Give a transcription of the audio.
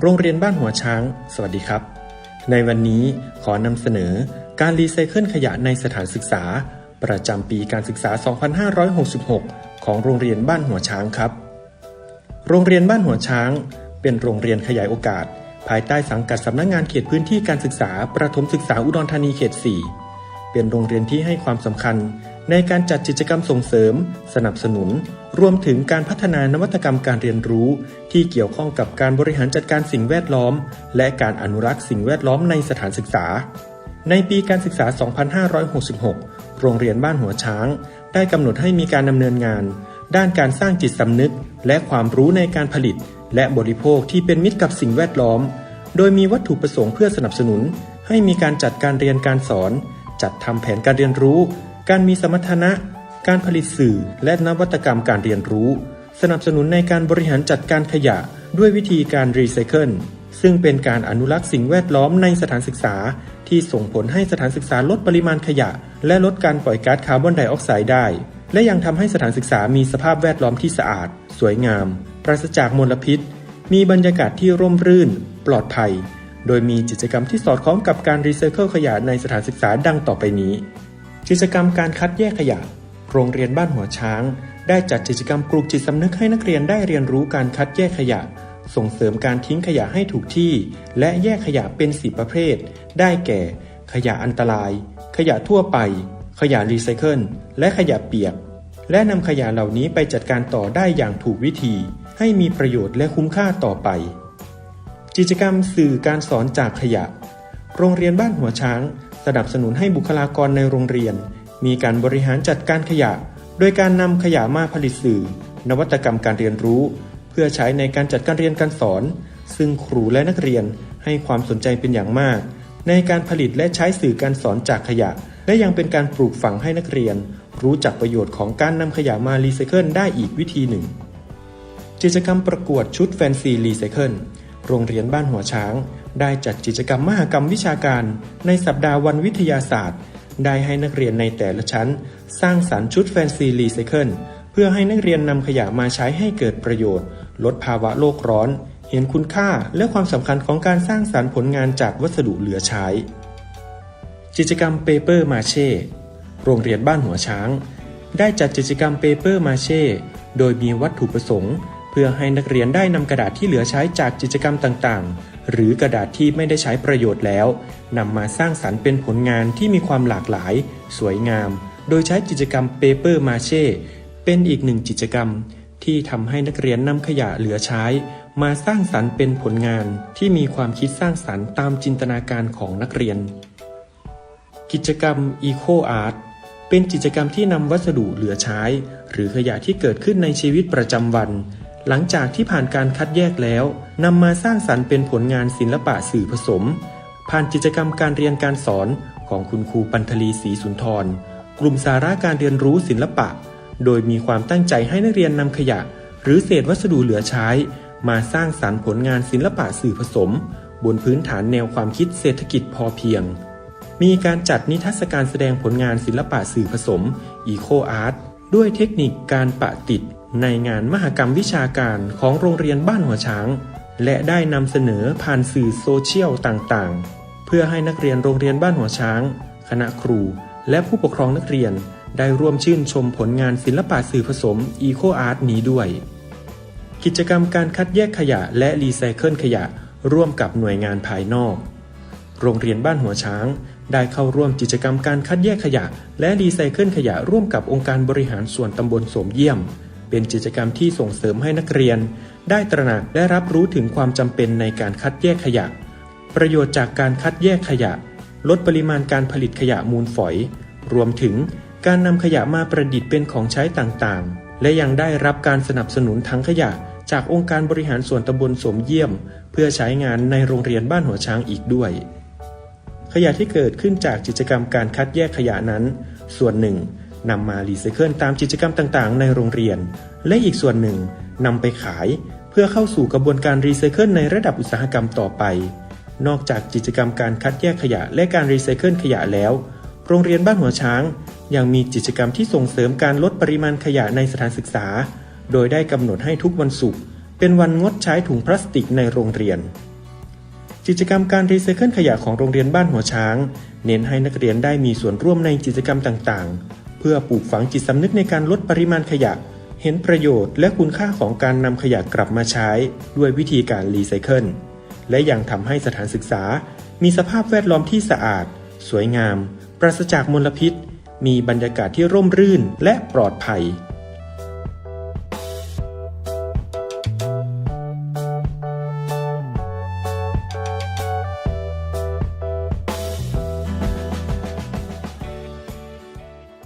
โรงเรียนบ้านหัวช้าง สวัสดีครับ ในวันนี้ขอนำเสนอการรีไซเคิลขยะในสถานศึกษา ประจำปีการศึกษา 2566 ของโรงเรียนบ้านหัวช้างครับ โรงเรียนบ้านหัวช้าง เป็นโรงเรียนขยายโอกาส ภายใต้สังกัดสำนักงงานเขตพื้นที่การศึกษา ประถมศึกษาอุดรธานีเขต 4 เป็นโรงเรียนที่ให้ความสำคัญ ในการจัดกิจกรรมส่งเสริม สนับสนุน รวมถึงการพัฒนานวัตกรรมการเรียนรู้ ที่เกี่ยวข้องกับการบริหารจัดการสิ่งแวดล้อม และการอนุรักษ์สิ่งแวดล้อมในสถานศึกษา ในปีการศึกษา 2566 โรงเรียนบ้านหัวช้าง ได้กำหนดให้มีการดำเนินงาน ด้านการสร้างจิตสำนึก และความรู้ในการผลิต และบริโภคที่เป็นมิตรกับสิ่งแวดล้อม โดยมีวัตถุประสงค์เพื่อสนับสนุน ให้มีการจัดการเรียนการสอน จัดทำแผนการเรียนรู้ การมีสมรรถนะ การผลิตสื่อและนวัตกรรมการเรียนรู้ สนับสนุนในการบริหารจัดการขยะด้วยวิธีการรีไซเคิลซึ่งเป็นการอนุรักษ์สิ่งแวดล้อมในสถานศึกษา ที่ส่งผลให้สถานศึกษาลดปริมาณขยะ และลดการปล่อยก๊าซคาร์บอนไดออกไซด์ได้ และยังทำให้สถานศึกษามีสภาพแวดล้อมที่สะอาด สวยงาม ปราศจากมลพิษ มีบรรยากาศที่ร่มรื่น ปลอดภัย โดยมีกิจกรรมที่สอดคล้องกับการรีไซเคิลขยะในสถานศึกษาดังต่อไปนี้ กิจกรรมการคัดแยกขยะ โรงเรียนบ้านหัวช้าง ได้จัดกิจกรรมปลูกจิตสำนึกให้นักเรียนได้เรียนรู้การคัดแยกขยะ ส่งเสริมการทิ้งขยะให้ถูกที่ และแยกขยะเป็นสีประเภท ได้แก่ ขยะอันตราย ขยะทั่วไป ขยะรีไซเคิล และขยะเปียก และนำขยะเหล่านี้ไปจัดการต่อได้อย่างถูกวิธี ให้มีประโยชน์และคุ้มค่าต่อไป กิจกรรมสื่อการสอนจากขยะ โรงเรียนบ้านหัวช้าง สนับสนุนให้บุคลากรในโรงเรียน มีการบริหารจัดการขยะ โดยการนำขยะมาผลิตสื่อ นวัตกรรมการเรียนรู้ เพื่อใช้ในการจัดการเรียนการสอน ซึ่งครูและนักเรียนให้ความสนใจเป็นอย่างมาก ในการผลิตและใช้สื่อการสอนจากขยะ และยังเป็นการปลูกฝังให้นักเรียน รู้จักประโยชน์ของการนำขยะมารีไซเคิลได้อีกวิธีหนึ่งกิจกรรมประกวดชุดแฟนซีรีไซเคิลโรงเรียนบ้านหัวช้าง ได้จัดกิจกรรมมหกรรมวิชาการ ในสัปดาห์วันวิทยาศาสตร์ ได้ให้นักเรียนในแต่ละชั้น สร้างสรรค์ชุดแฟนซีรีไซเคิลเพื่อให้นักเรียนนำขยะมาใช้ให้เกิดประโยชน์ ลดภาวะโลกร้อน เห็นคุณค่าและความสำคัญของการสร้างสรรค์ผลงานจากวัสดุเหลือใช้ กิจกรรมเปเปอร์มาเช่โรงเรียนบ้านหัวช้าง ได้จัดกิจกรรมเปเปอร์มาเช่โดยมีวัตถุประสงค์ พื่อให้นักเรียนได้นำกระดาษที่เหลือใช้จากกิจกรรมต่างๆ หรือกระดาษที่ไม่ได้ใช้ประโยชน์แล้วนำมาสร้างสรรค์เป็นผลงานที่มีความหลากหลาย สวยงาม โดยใช้กิจกรรมเปเปอร์มาเช่เป็นอีกหนึ่งกิจกรรม ที่ทำให้นักเรียนนำขยะเหลือใช้ มาสร้างสรรค์เป็นผลงานที่มีความคิดสร้างสรรค์ตามจินตนาการของนักเรียน กิจกรรม Eco Art เป็นกิจกรรมที่นำวัสดุเหลือใช้ หรือขยะที่เกิดขึ้นในชีวิตประจำวัน หลังจากที่ผ่านการคัดแยกแล้วนำมาสร้างสรรค์เป็นผลงานศิลปะสื่อผสม ผ่านกิจกรรมการเรียนการสอนของคุณครูปันธลีศรีสุนทร กลุ่มสาระการเรียนรู้ศิลปะ โดยมีความตั้งใจให้นักเรียนนำขยะ หรือเศษวัสดุเหลือใช้ มาสร้างสรรค์ผลงานศิลปะสื่อผสม บนพื้นฐานแนวความคิดเศรษฐกิจพอเพียง มีการจัดนิทรรศการแสดงผลงานศิลปะสื่อผสม Eco Art ด้วยเทคนิคการปะติด ในงานมหกรรมวิชาการของโรงเรียนบ้านหัวช้าง และได้นำเสนอผ่านสื่อโซเชียลต่างๆ เพื่อให้นักเรียนโรงเรียนบ้านหัวช้าง คณะครู และผู้ปกครองนักเรียนได้ร่วมชื่นชมผลงานศิลปะสื่อผสม Eco Art นี้ด้วย กิจกรรมการคัดแยกขยะและรีไซเคิลขยะร่วมกับหน่วยงานภายนอก โรงเรียนบ้านหัวช้าง ได้เข้าร่วมกิจกรรมการคัดแยกขยะ และรีไซเคิลขยะร่วมกับองค์การบริหารส่วนตำบลสมเยี่ยม เป็นกิจกรรมที่ส่งเสริมให้นักเรียน ได้ตระหนักและรับรู้ถึงความจำเป็นในการคัดแยกขยะ ประโยชน์จากการคัดแยกขยะ ลดปริมาณการผลิตขยะมูลฝอย รวมถึงการนำขยะมาประดิษฐ์เป็นของใช้ต่างๆ และยังได้รับการสนับสนุนทั้งขยะ จากองค์การบริหารส่วนตำบลสมเยี่ยม เพื่อใช้งานในโรงเรียนบ้านหัวช้างอีกด้วย ขยะที่เกิดขึ้นจากกิจกรรมการคัดแยกขยะนั้น ส่วนหนึ่ง นำมารีไซเคิลตามกิจกรรมต่างๆ ในโรงเรียน และอีกส่วนหนึ่งนำไปขาย เพื่อเข้าสู่กระบวนการรีไซเคิลในระดับอุตสาหกรรมต่อไป นอกจากกิจกรรมการคัดแยกขยะและการรีไซเคิลขยะแล้ว โรงเรียนบ้านหัวช้าง ยังมีกิจกรรมที่ส่งเสริมการลดปริมาณขยะในสถานศึกษา โดยได้กำหนดให้ทุกวันศุกร์เป็นวันงดใช้ถุงพลาสติกในโรงเรียน กิจกรรมการรีไซเคิลขยะของโรงเรียนบ้านหัวช้าง เน้นให้นักเรียนได้มีส่วนร่วมในกิจกรรมต่างๆ เพื่อปลูกฝังจิตสำนึกในการลดปริมาณขยะ เห็นประโยชน์และคุณค่าของการนำขยะกลับมาใช้ ด้วยวิธีการรีไซเคิลและยังทำให้สถานศึกษา มีสภาพแวดล้อมที่สะอาด สวยงาม ปราศจากมลพิษ มีบรรยากาศที่ร่มรื่นและปลอดภัย